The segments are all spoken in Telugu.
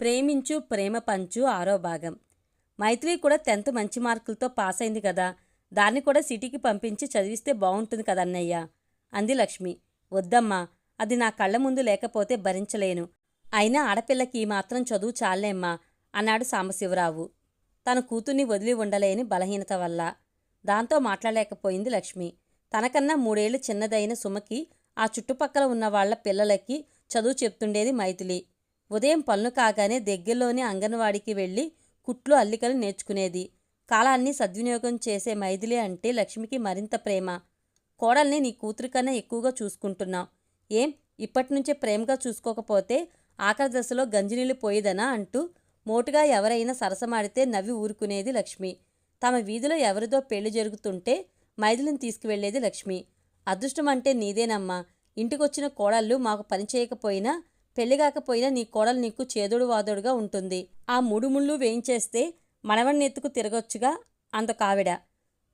ప్రేమించు ప్రేమ పంచు ఆరో భాగం. మైత్రి కూడా టెన్త్ మంచి మార్కులతో పాస్ అయింది కదా. దాన్ని కూడా సిటీకి పంపించి చదివిస్తే బాగుంటుంది కదన్నయ్యా అంది లక్ష్మి. వద్దమ్మా అది నా కళ్ళ ముందు లేకపోతే భరించలేను. అయినా ఆడపిల్లకి ఈ మాత్రం చదువు చాలేమ్మా అన్నాడు సాంబశివరావు. తన కూతుర్ని వదిలి ఉండలేని బలహీనత వల్ల. దాంతో మాట్లాడలేకపోయింది లక్ష్మి. తనకన్నా మూడేళ్ళు చిన్నదైన సుమకి ఆ చుట్టుపక్కల ఉన్న వాళ్ళ పిల్లలకి చదువు చెప్తుండేది మైథిలి. ఉదయం పనులు కాగానే దగ్గరలోని అంగన్వాడికి వెళ్ళి కుట్లు అల్లికలు నేర్చుకునేది. కాలాన్ని సద్వినియోగం చేసే మైథిలి అంటే లక్ష్మికి మరింత ప్రేమ. కోడల్ని నీ కూతురు కన్నా ఎక్కువగా చూసుకుంటున్నావు. ఏం? ఇప్పటి నుంచే ప్రేమగా చూసుకోకపోతే ఆఖరి దశలో గంజినీళ్ళు పోయేదనా అంటూ మోటుగా ఎవరైనా సరసమాడితే నవ్వి ఊరుకునేది లక్ష్మి. తమ వీధిలో ఎవరిదో పెళ్ళి జరుగుతుంటే మైథిలిని తీసుకువెళ్ళేది లక్ష్మి. అదృష్టం అంటే నీదేనమ్మా. ఇంటికొచ్చిన కోడళ్ళు మాకు పని చేయకపోయినా పెళ్ళిగాకపోయినా నీ కోడలు నీకు చేదుడు వాదోడుగా ఉంటుంది. ఆ మూడు ముళ్ళు వేయించేస్తే మనవణ్ణి ఎత్తుకు తిరగొచ్చుగా అందకావిడ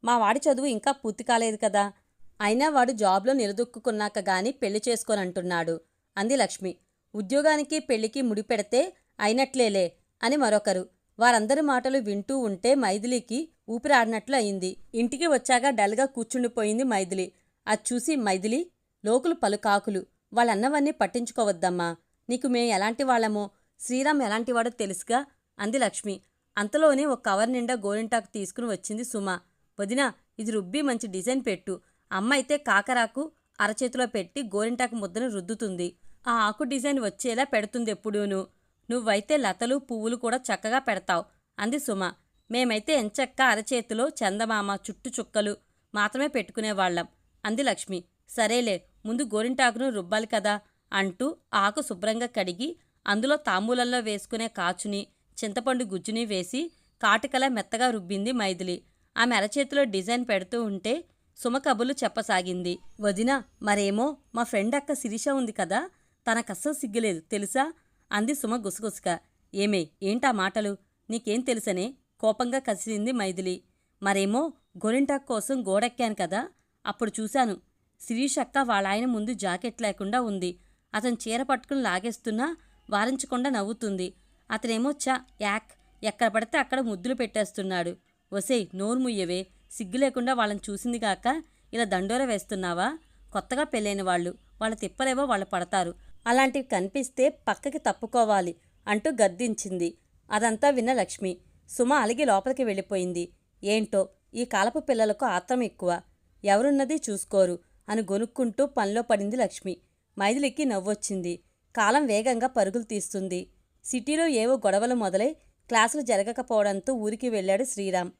మా వాడి చదువు ఇంకా పూర్తి కాలేదు కదా. అయినా వాడు జాబ్లో నిలదొక్కున్నాక గాని పెళ్ళి చేసుకోనంటున్నాడు. అంది లక్ష్మి. ఉద్యోగానికి పెళ్ళికి ముడిపెడితే అయినట్లేలే అని మరొకరు. వారందరి మాటలు వింటూ ఉంటే మైథిలికి ఊపిరాడినట్లు అయింది. ఇంటికి వచ్చాక డల్గా కూర్చుండిపోయింది మైథిలి. అది చూసి మైథిలి లోకులు పలుకాకులు. వాళ్ళన్నవన్నీ పట్టించుకోవద్దమ్మా. నీకు మేము ఎలాంటి వాళ్ళమో శ్రీరామ్ ఎలాంటివాడో తెలుసుగా? అంది లక్ష్మి. అంతలోనే ఒక కవర్ నిండా గోరింటాకు తీసుకుని వచ్చింది సుమ. వదిన ఇది రుబ్బి మంచి డిజైన్ పెట్టు. అమ్మ అయితే కాకరాకు అరచేతిలో పెట్టి గోరింటాకు ముద్దను రుద్దుతుంది. ఆ ఆకు డిజైన్ వచ్చేలా పెడుతుంది ఎప్పుడూను. నువ్వైతే లతలు పువ్వులు కూడా చక్కగా పెడతావు అంది సుమ. మేమైతే ఎంచక్క అరచేతిలో చందమామ చుట్టు చుక్కలు మాత్రమే పెట్టుకునేవాళ్ళం అంది లక్ష్మి. సరేలే ముందు గోరింటాకును రుబ్బాలి కదా. అంటూ ఆకు శుభ్రంగా కడిగి అందులో తాంబూలంలో వేసుకునే కాచుని చింతపండు గుజ్జుని వేసి కాటికలా మెత్తగా రుబ్బింది మైథిలి. ఆమె అరచేతిలో డిజైన్ పెడుతూ ఉంటే సుమ కబుర్లు చెప్పసాగింది. వదిన మరేమో మా ఫ్రెండ్ అక్క శిరీష ఉంది కదా తనకస్సలు సిగ్గులేదు తెలుసా? అంది సుమ గుసగుసగా. ఏమే ఏంటా మాటలు? నీకేం తెలుసనే? కోపంగా కసిరింది మైథిలి. మరేమో గొరింటాక్ కోసం గోడెక్కాను కదా అప్పుడు చూశాను. శిరీష్ అక్క వాళ్ళ ఆయన ముందు జాకెట్ లేకుండా ఉంది. అతను చీర పట్టుకుని లాగేస్తున్నా వారించకుండా నవ్వుతుంది. అతనేమో చ యాక్ ఎక్కడ పడితే అక్కడ ముద్దులు పెట్టేస్తున్నాడు. ఒసేయ్ నోరు ముయ్యవే సిగ్గు లేకుండా వాళ్ళని చూసింది కాక ఇలా దండోర వేస్తున్నావా? కొత్తగా పెళ్ళైన వాళ్ళు వాళ్ళ తిప్పలేవో వాళ్ళు పడతారు. అలాంటివి కనిపిస్తే పక్కకి తప్పుకోవాలి అంటూ గద్దించింది. అదంతా విన్న లక్ష్మి. సుమ అలిగి లోపలికి వెళ్ళిపోయింది. ఏంటో ఈ కాలపు పిల్లలకు ఆత్రం ఎక్కువ. ఎవరున్నది చూసుకోరు అని గొనుక్కుంటూ పనిలో పడింది లక్ష్మి. మైథిలికి నవ్వొచ్చింది. కాలం వేగంగా పరుగులు తీస్తుంది. సిటీలో ఏవో గొడవలు మొదలై క్లాసులు జరగకపోవడంతో ఊరికి వెళ్ళాడు శ్రీరామ్.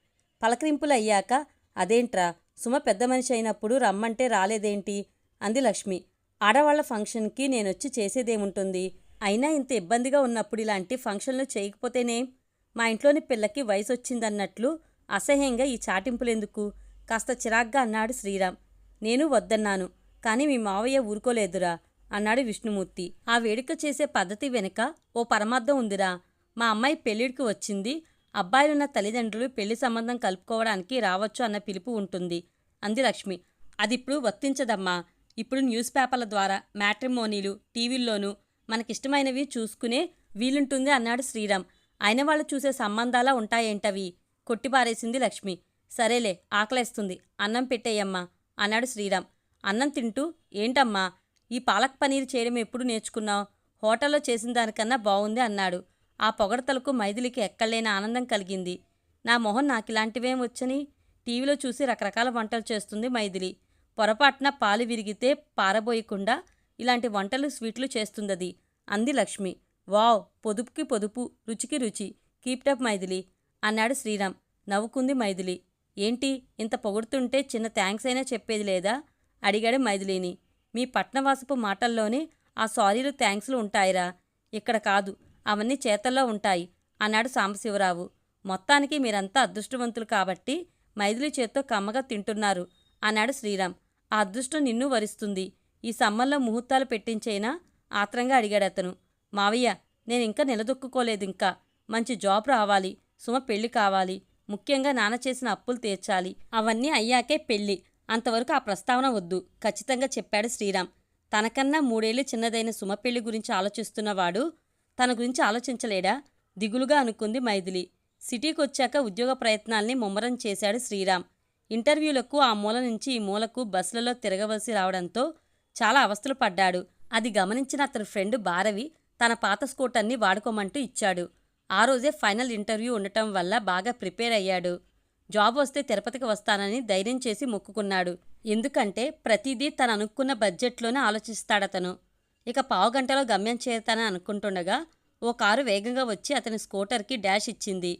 పలకరింపులు అయ్యాక అదేంట్రా సుమ పెద్ద మనిషి అయినప్పుడు రమ్మంటే రాలేదేంటి? అంది లక్ష్మి. ఆడవాళ్ళ ఫంక్షన్కి నేనొచ్చి చేసేదేముంటుంది? అయినా ఇంత ఇబ్బందిగా ఉన్నప్పుడు ఇలాంటి ఫంక్షన్లు చేయకపోతేనే? మా ఇంట్లోని పిల్లకి వయసు వచ్చిందన్నట్లు అసహ్యంగా ఈ చాటింపులెందుకు? కాస్త చిరాగ్గా అన్నాడు శ్రీరామ్. నేను వద్దన్నాను కానీ మీ మావయ్య ఊరుకోలేదురా. అన్నాడు విష్ణుమూర్తి. ఆ వేడుక చేసే పద్ధతి వెనుక ఓ పరమార్థం ఉందిరా. మా అమ్మాయి పెళ్ళిడికి వచ్చింది. అబ్బాయిలున్న తల్లిదండ్రులు పెళ్ళి సంబంధం కలుపుకోవడానికి రావచ్చు అన్న పిలుపు ఉంటుంది. అంది లక్ష్మి. అదిప్పుడు వర్తించదమ్మా. ఇప్పుడు న్యూస్ పేపర్ల ద్వారా మ్యాట్రిమోనీలు టీవీల్లోనూ మనకిష్టమైనవి చూసుకునే వీలుంటుంది అన్నాడు శ్రీరామ్. అయిన వాళ్ళు చూసే సంబంధాలా ఉంటాయేంటవి? కొట్టిపారేసింది లక్ష్మి. సరేలే ఆకలేస్తుంది. అన్నం పెట్టేయమ్మా అన్నాడు శ్రీరామ్. అన్నం తింటూ ఏంటమ్మా ఈ పాలక్ పనీర్ చేయడం ఎప్పుడు నేర్చుకున్నావు? హోటల్లో చేసిన దానికన్నా బాగుంది అన్నాడు. ఆ పొగడతలకు మైథిలికి ఎక్కడలేని ఆనందం కలిగింది. నా మొహం నాకిలాంటివేం వచ్చని టీవీలో చూసి రకరకాల వంటలు చేస్తుంది మైథిలి. పొరపాటున పాలు విరిగితే పారబోయకుండా ఇలాంటి వంటలు స్వీట్లు చేస్తుందది అంది లక్ష్మి. వావ్ పొదుపుకి పొదుపు రుచికి రుచి. కీప్టప్ మైథిలి అన్నాడు శ్రీరామ్. నవ్వుకుంది మైథిలి. ఏంటి ఇంత పొగుడుతుంటే చిన్న థ్యాంక్స్ అయినా చెప్పేది లేదా? అడిగాడు మైథిలిని. మీ పట్నవాసపు మాటల్లోనే ఆ సారీలు థ్యాంక్స్లు ఉంటాయిరా. ఇక్కడ కాదు అవన్నీ చేతల్లో ఉంటాయి అన్నాడు సాంబశివరావు. మొత్తానికి మీరంతా అదృష్టవంతులు కాబట్టి మైథిలి చేత్తో కమ్మగా తింటున్నారు అన్నాడు శ్రీరామ్. ఆ అదృష్టం నిన్ను వరిస్తుంది. ఈ సమ్మల్లో ముహూర్తాలు పెట్టించేనా? ఆత్రంగా అడిగాడు అతను. మావయ్య నేను ఇంకా నిలదొక్కుకోలేదు ఇంకా మంచి జాబ్ రావాలి సుమ పెళ్ళి కావాలి ముఖ్యంగా నాన్న చేసిన అప్పులు తీర్చాలి అవన్నీ అయ్యాకే పెళ్ళి అంతవరకు ఆ ప్రస్తావన వద్దు. ఖచ్చితంగా చెప్పాడు శ్రీరామ్. తనకన్నా మూడేళ్ళు చిన్నదైన సుమ పెళ్ళి గురించి ఆలోచిస్తున్నవాడు తన గురించి ఆలోచించలేడా? దిగులుగా అనుకుంది మైథిలి. సిటీకి వచ్చాక ఉద్యోగ ప్రయత్నాల్ని ముమ్మరం చేశాడు శ్రీరామ్. ఇంటర్వ్యూలకు ఆ మూల నుంచి ఈ మూలకు బస్సులలో తిరగవలసి రావడంతో చాలా అవస్థలు పడ్డాడు. అది గమనించిన అతని ఫ్రెండ్ భారవి తన పాత స్కూటర్ని వాడుకోమంటూ ఇచ్చాడు. ఆ రోజే ఫైనల్ ఇంటర్వ్యూ ఉండటం వల్ల బాగా ప్రిపేర్ అయ్యాడు. జాబ్ వస్తే తిరుపతికి వస్తానని ధైర్యం చేసి మొక్కుకున్నాడు. ఎందుకంటే ప్రతిదీ తను అనుకున్న బడ్జెట్లోనే ఆలోచిస్తాడతను. ఇక పావు గంటలో గమ్యం చేరుతానని అనుకుంటుండగా ఓ కారు వేగంగా వచ్చి అతని స్కూటర్కి డాష్ ఇచ్చింది.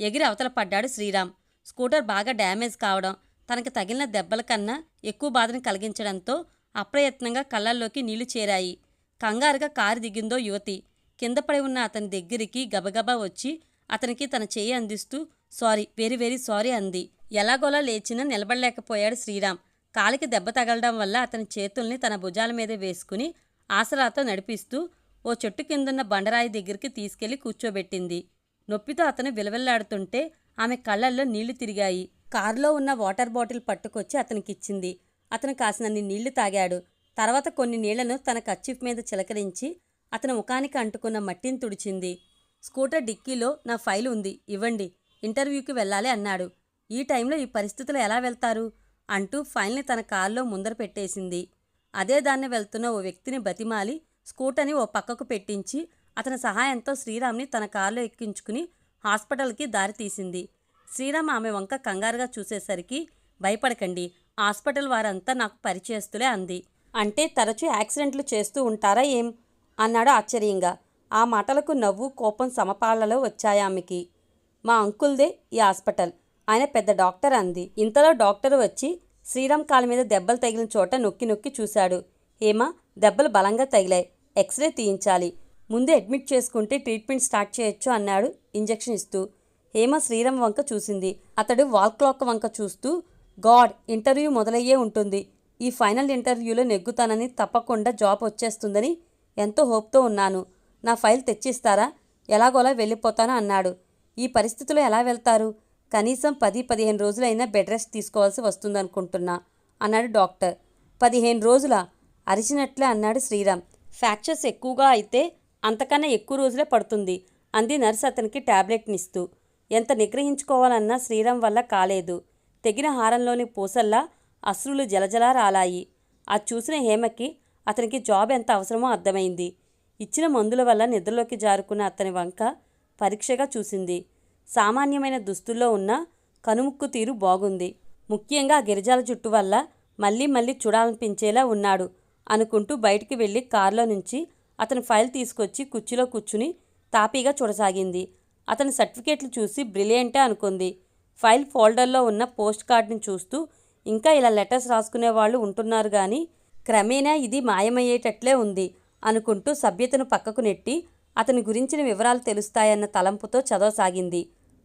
ఎగిరి అవతల పడ్డాడు శ్రీరామ్. స్కూటర్ బాగా డ్యామేజ్ కావడం తనకు తగిలిన దెబ్బల కన్నా ఎక్కువ బాధను కలిగించడంతో అప్రయత్నంగా కళ్ళల్లోకి నీళ్ళు చేరాయి. కంగారుగా కారు దిగిందో యువతి. కింద పడి ఉన్న అతని దగ్గరికి గబగబా వచ్చి అతనికి తన చేయి అందిస్తూ సారీ వెరీ వెరీ సారీ అంది. ఎలాగోలా లేచినా నిలబడలేకపోయాడు శ్రీరామ్. కాలికి దెబ్బ తగలడం వల్ల అతని చేతుల్ని తన భుజాల మీద వేసుకుని ఆసరాతో నడిపిస్తూ ఓ చెట్టు కిందున్న బండరాయి దగ్గరికి తీసుకెళ్ళి కూర్చోబెట్టింది. నొప్పితో అతను విలవిల్లాడుతుంటే ఆమె కళ్ళల్లో నీళ్ళు తిరిగాయి. కారులో ఉన్న వాటర్ బాటిల్ పట్టుకొచ్చి అతనికిచ్చింది. అతను కాసినన్ని నీళ్ళు తాగాడు. తర్వాత కొన్ని నీళ్ళను తన కచ్చిఫ్ మీద చిలకరించి అతని ముఖానికి అంటుకున్న మట్టిని తుడిచింది. స్కూటర్ డిక్కీలో నా ఫైల్ ఉంది. ఇవ్వండి. ఇంటర్వ్యూకి వెళ్ళాలి అన్నాడు. ఈ టైంలో ఈ పరిస్థితులు ఎలా వెళ్తారు? అంటూ ఫైల్ని తన కారులో ముందర పెట్టేసింది. అదే దాన్ని వెళ్తున్న ఓ వ్యక్తిని బతిమాలి స్కూటర్ని ఓ పక్కకు పెట్టించి అతని సహాయంతో శ్రీరామ్ని తన కారులో ఎక్కించుకుని హాస్పిటల్కి దారి తీసింది. శ్రీరామ్ ఆమె వంక కంగారుగా చూసేసరికి భయపడకండి హాస్పిటల్ వారంతా నాకు పరిచయస్తులే అంది. అంటే తరచూ యాక్సిడెంట్లు చేస్తూ ఉంటారా ఏం? అన్నాడు ఆశ్చర్యంగా. ఆ మాటలకు నవ్వు కోపం సమపాలలో వచ్చాయి ఆమెకి. మా అంకుల్దే ఈ హాస్పిటల్. ఆయన పెద్ద డాక్టర్ అంది. ఇంతలో డాక్టర్ వచ్చి శ్రీరామ్ కాలు మీద దెబ్బలు తగిలిన చోట నొక్కి నొక్కి చూశాడు. ఏమా దెబ్బలు బలంగా తగిలాయి. ఎక్స్రే తీయించాలి. ముందు అడ్మిట్ చేసుకుంటే ట్రీట్మెంట్ స్టార్ట్ చేయొచ్చు అన్నాడు ఇంజెక్షన్ ఇస్తూ. హేమ శ్రీరామ్ వంక చూసింది. అతడు వాల్ క్లాక్ వంక చూస్తూ గాడ్ ఇంటర్వ్యూ మొదలయ్యే ఉంటుంది. ఈ ఫైనల్ ఇంటర్వ్యూలో నెగ్గుతానని తప్పకుండా జాబ్ వచ్చేస్తుందని ఎంతో హోప్తో ఉన్నాను. నా ఫైల్ తెచ్చిస్తారా? ఎలాగోలా వెళ్ళిపోతాను అన్నాడు. ఈ పరిస్థితిలో ఎలా వెళ్తారు? కనీసం పది పదిహేను రోజులైనా బెడ్ రెస్ట్ తీసుకోవాల్సి వస్తుందనుకుంటున్నా అన్నాడు డాక్టర్. పదిహేను రోజుల? అరిచినట్లే అన్నాడు శ్రీరామ్. ఫ్రాక్చర్స్ ఎక్కువగా అయితే అంతకన్నా ఎక్కువ రోజులే పడుతుంది అంది నర్స్ అతనికి టాబ్లెట్నిస్తూ. ఎంత నిగ్రహించుకోవాలన్నా శ్రీరామ్ వల్ల కాలేదు. తెగిన హారంలోని పూసల్లా అశ్రులు జలజలా రాలాయి. అది చూసిన హేమకి అతనికి జాబ్ ఎంత అవసరమో అర్థమైంది. ఇచ్చిన మందుల వల్ల నిద్రలోకి జారుకున్న అతని వంక పరీక్షగా చూసింది. సామాన్యమైన దుస్తుల్లో ఉన్న కనుముక్కు తీరు బాగుంది. ముఖ్యంగా గిరిజాల జుట్టు వల్ల మళ్ళీ మళ్ళీ చూడాలనిపించేలా ఉన్నాడు అనుకుంటూ బయటికి వెళ్ళి కారులో నుంచి అతని ఫైల్ తీసుకొచ్చి కుర్చీలో కూర్చుని తాపీగా చూడసాగింది. అతని సర్టిఫికేట్లు చూసి బ్రిలియంటే అనుకుంది. ఫైల్ ఫోల్డర్లో ఉన్న పోస్ట్ కార్డుని చూస్తూ ఇంకా ఇలా లెటర్స్ రాసుకునే వాళ్ళు ఉంటున్నారు కానీ క్రమేణా ఇది మాయమయ్యేటట్లే ఉంది అనుకుంటూ సభ్యతను పక్కకు నెట్టి అతని గురించిన వివరాలు తెలుస్తాయన్న తలంపుతో చదవసాగింది.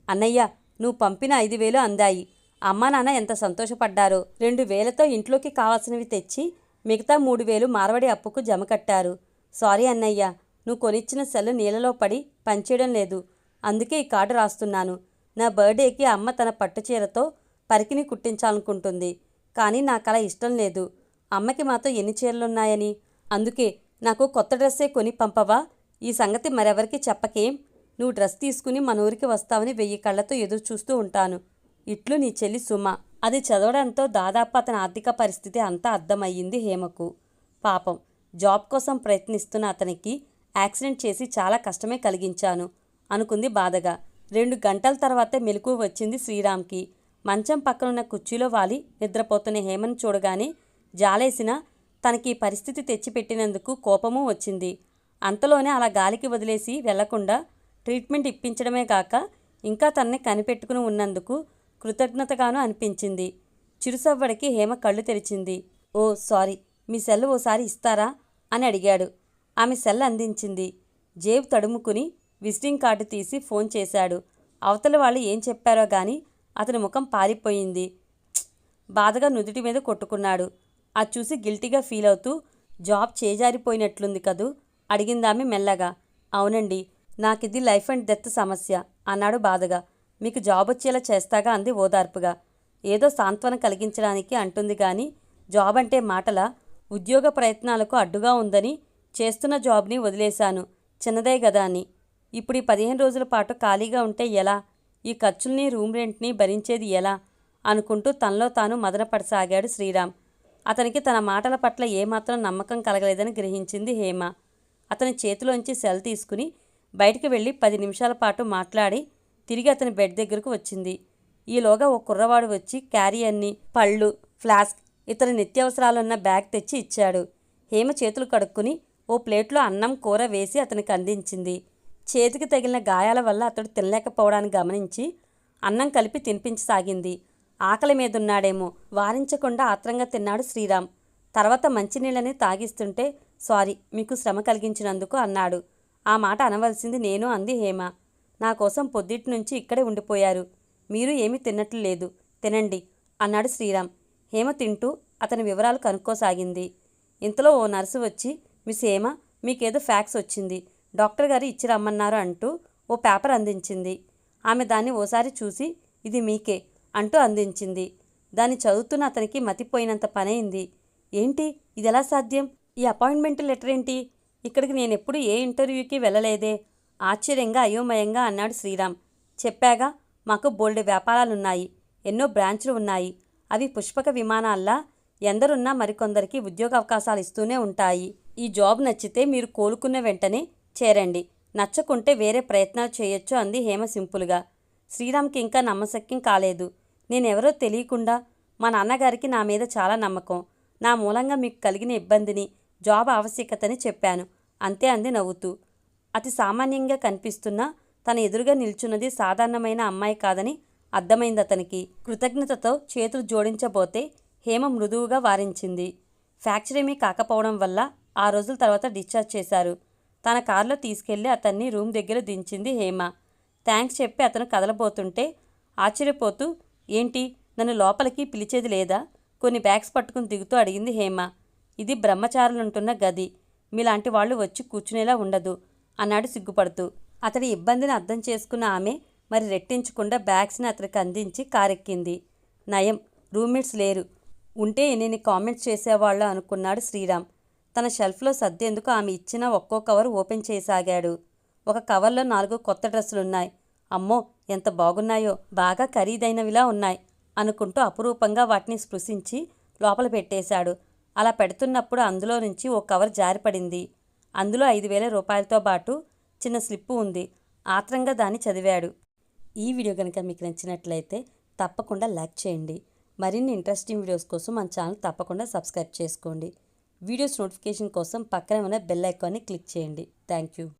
అన్నయ్య నువ్వు పంపిన ఐదు వేలు అందాయి. అమ్మా నాన్న ఎంత సంతోషపడ్డారో. రెండు వేలతో ఇంట్లోకి కావాల్సినవి తెచ్చి మిగతా మూడు వేలు మార్వడి అప్పుకు జమ కట్టారు. సారీ అన్నయ్య నువ్వు కొనిచ్చిన సెల్ నీళ్ళలో పడి పనిచేయడం లేదు. అందుకే ఈ కార్డు రాస్తున్నాను. నా బర్త్డేకి అమ్మ తన పట్టు చీరతో పరికిని కుట్టించాలనుకుంటుంది. కానీ నాకు అలా ఇష్టం లేదు. అమ్మకి మాతో ఎన్ని చీరలున్నాయని. అందుకే నాకు కొత్త డ్రెస్సే కొని పంపవా? ఈ సంగతి మరెవరికి చెప్పకేం. నువ్వు డ్రెస్ తీసుకుని మన ఊరికి వస్తావని వెయ్యి కళ్ళతో ఎదురు చూస్తూ ఉంటాను. ఇట్లు నీ చెల్లి సుమ. అది చదవడంతో దాదాపు అతని ఆర్థిక పరిస్థితి అంతా అర్థమయ్యింది హేమకు. పాపం జాబ్ కోసం ప్రయత్నిస్తున్న అతనికి యాక్సిడెంట్ చేసి చాలా కష్టమే కలిగించాను అనుకుంది బాధగా. రెండు గంటల తర్వాతే మెలకు వచ్చింది శ్రీరామ్కి. మంచం పక్కనున్న కుర్చీలో వాలి నిద్రపోతున్న హేమను చూడగానే జాలేసిన తనకి పరిస్థితి తెచ్చిపెట్టినందుకు కోపము వచ్చింది. అంతలోనే అలా గాలికి వదిలేసి వెళ్ళకుండా ట్రీట్మెంట్ ఇప్పించడమే కాక ఇంకా తనని కనిపెట్టుకుని ఉన్నందుకు కృతజ్ఞతగాను అనిపించింది. చిరుసవ్వడికి హేమ కళ్ళు తెరిచింది. ఓ సారీ మీ సెల్ ఓసారి ఇస్తారా? అని అడిగాడు. ఆమె సెల్ అందించింది. జేబు తడుముకుని విజిటింగ్ కార్డు తీసి ఫోన్ చేశాడు. అవతల వాళ్ళు ఏం చెప్పారో గాని అతని ముఖం పారిపోయింది. బాధగా నుదుటి మీద కొట్టుకున్నాడు. అది చూసి గిల్టీగా ఫీల్ అవుతూ జాబ్ చేజారిపోయినట్లుంది కదూ. అడిగిందామె మెల్లగా. అవునండి నాకిది లైఫ్ అండ్ డెత్ సమస్య అన్నాడు బాధగా. మీకు జాబ్ వచ్చేలా చేస్తాగా అంది ఓదార్పుగా. ఏదో సాంత్వన కలిగించడానికి అంటుంది కానీ జాబ్ అంటే మాటల? ఉద్యోగ ప్రయత్నాలకు అడ్డుగా ఉందని చేస్తున్న జాబ్ని వదిలేశాను. చిన్నదే కదా అని. ఇప్పుడు ఈ పదిహేను రోజుల పాటు ఖాళీగా ఉంటే ఎలా? ఈ ఖర్చుల్ని రూమ్ రెంట్ని భరించేది ఎలా? అనుకుంటూ తనలో తాను మదనపడసాగాడు శ్రీరామ్. అతనికి తన మాటల పట్ల ఏమాత్రం నమ్మకం కలగలేదని గ్రహించింది హేమ. అతని చేతిలోంచి సెల్ తీసుకుని బయటికి వెళ్ళి పది నిమిషాల పాటు మాట్లాడి తిరిగి అతని బెడ్ దగ్గరకు వచ్చింది. ఈలోగా ఓ కుర్రవాడు వచ్చి క్యారియర్ని పళ్ళు ఫ్లాస్క్ ఇతర నిత్యావసరాలున్న బ్యాగ్ తెచ్చి ఇచ్చాడు. హేమ చేతులు కడుక్కుని ఓ ప్లేట్లో అన్నం కూర వేసి అతనికి అందించింది. చేతికి తగిలిన గాయాల వల్ల అతడు తినలేకపోవడాన్ని గమనించి అన్నం కలిపి తినిపించసాగింది. ఆకలి మీదున్నాడేమో వారించకుండా ఆత్రంగా తిన్నాడు శ్రీరామ్. తర్వాత మంచినీళ్ళని తాగిస్తుంటే సారీ మీకు శ్రమ కలిగించినందుకు అన్నాడు. ఆ మాట అనవలసింది నేను అంది హేమ. నా కోసం పొద్దుటి నుంచి ఇక్కడే ఉండిపోయారు. మీరు ఏమీ తిన్నట్లు లేదు. తినండి అన్నాడు శ్రీరామ్. హేమ తింటూ అతని వివరాలు కనుక్కోసాగింది. ఇంతలో ఓ నర్సు వచ్చి మిస్ హేమ మీకేదో ఫ్యాక్స్ వచ్చింది. డాక్టర్ గారు ఇచ్చి రమ్మన్నారు అంటూ ఓ పేపర్ అందించింది. ఆమె దాన్ని ఓసారి చూసి ఇది మీకే అంటూ అందించింది. దాన్ని చదువుతున్న అతనికి మతిపోయినంత పనైంది. ఏంటి? ఇది ఎలా సాధ్యం? ఈ అపాయింట్మెంట్ లెటర్ ఏంటి? ఇక్కడికి నేను ఎప్పుడు ఏ ఇంటర్వ్యూకి వెళ్ళలేదే. ఆశ్చర్యంగా అయోమయంగా అన్నాడు శ్రీరామ్. చెప్పాగా మాకు బోల్డ్ వ్యాపారాలున్నాయి. ఎన్నో బ్రాంచ్లు ఉన్నాయి. అవి పుష్పక విమానాల్లా ఎందరున్నా మరికొందరికి ఉద్యోగ అవకాశాలు ఇస్తూనే ఉంటాయి. ఈ జాబ్ నచ్చితే మీరు కోలుకున్న వెంటనే చేరండి. నచ్చకుంటే వేరే ప్రయత్నాలు చేయొచ్చు అంది హేమ సింపుల్గా. శ్రీరామ్కి ఇంకా నమ్మశక్యం కాలేదు. నేనెవరో తెలియకుండా మా నాన్నగారికి నా మీద చాలా నమ్మకం. నా మూలంగా మీకు కలిగిన ఇబ్బందిని జాబ్ ఆవశ్యకతని చెప్పాను. అంతే అంది నవ్వుతూ. అతి సామాన్యంగా కనిపిస్తున్నా తన ఎదురుగా నిల్చున్నది సాధారణమైన అమ్మాయి కాదని అర్థమైంది అతనికి. కృతజ్ఞతతో చేతులు జోడించబోతే హేమ మృదువుగా వారించింది. ఫ్రాక్చర్ కాకపోవడం వల్ల ఆ రోజుల తర్వాత డిశ్చార్జ్ చేశారు. తన కారులో తీసుకెళ్ళి అతన్ని రూమ్ దగ్గర దించింది హేమ. థ్యాంక్స్ చెప్పి అతను కదలబోతుంటే ఆశ్చర్యపోతూ ఏంటి? నన్ను లోపలికి పిలిచేది లేదా? కొన్ని బ్యాగ్స్ పట్టుకుని దిగుతూ అడిగింది హేమ. ఇది బ్రహ్మచారులుంటున్న గది. మీలాంటి వాళ్ళు వచ్చి కూర్చునేలా ఉండదు అన్నాడు సిగ్గుపడుతూ. అతడి ఇబ్బందిని అర్థం చేసుకున్న ఆమె మరి రెట్టించకుండా బ్యాగ్స్ని అతనికి అందించి కారెక్కింది. నయం రూమ్మేట్స్ లేరు. ఉంటే నేను కామెంట్స్ చేసేవాళ్ళు అనుకున్నాడు శ్రీరామ్. తన షెల్ఫ్లో సర్దేందుకు ఆమె ఇచ్చిన ఒక్కో కవర్ ఓపెన్ చేయసాగాడు ఒక కవర్లో నాలుగు కొత్త డ్రెస్సులున్నాయి. అమ్మో ఎంత బాగున్నాయో బాగా ఖరీదైనవిలా ఉన్నాయి అనుకుంటూ అపురూపంగా వాటిని స్పృశించి లోపల పెట్టేశాడు. అలా పెడుతున్నప్పుడు అందులో నుంచి ఓ కవర్ జారిపడింది అందులో ఐదు వేల రూపాయలతో పాటు చిన్న స్లిప్పు ఉంది. ఆత్రంగా దాన్ని చదివాడు. ఈ వీడియో కనుక మీకు నచ్చినట్లయితే తప్పకుండా లైక్ చేయండి. మరిన్ని ఇంట్రెస్టింగ్ వీడియోస్ కోసం మన ఛానల్ తప్పకుండా సబ్స్క్రైబ్ చేసుకోండి. వీడియోస్ నోటిఫికేషన్ కోసం పక్కనే ఉన్న బెల్ ఐకాన్ని క్లిక్ చేయండి. Thank you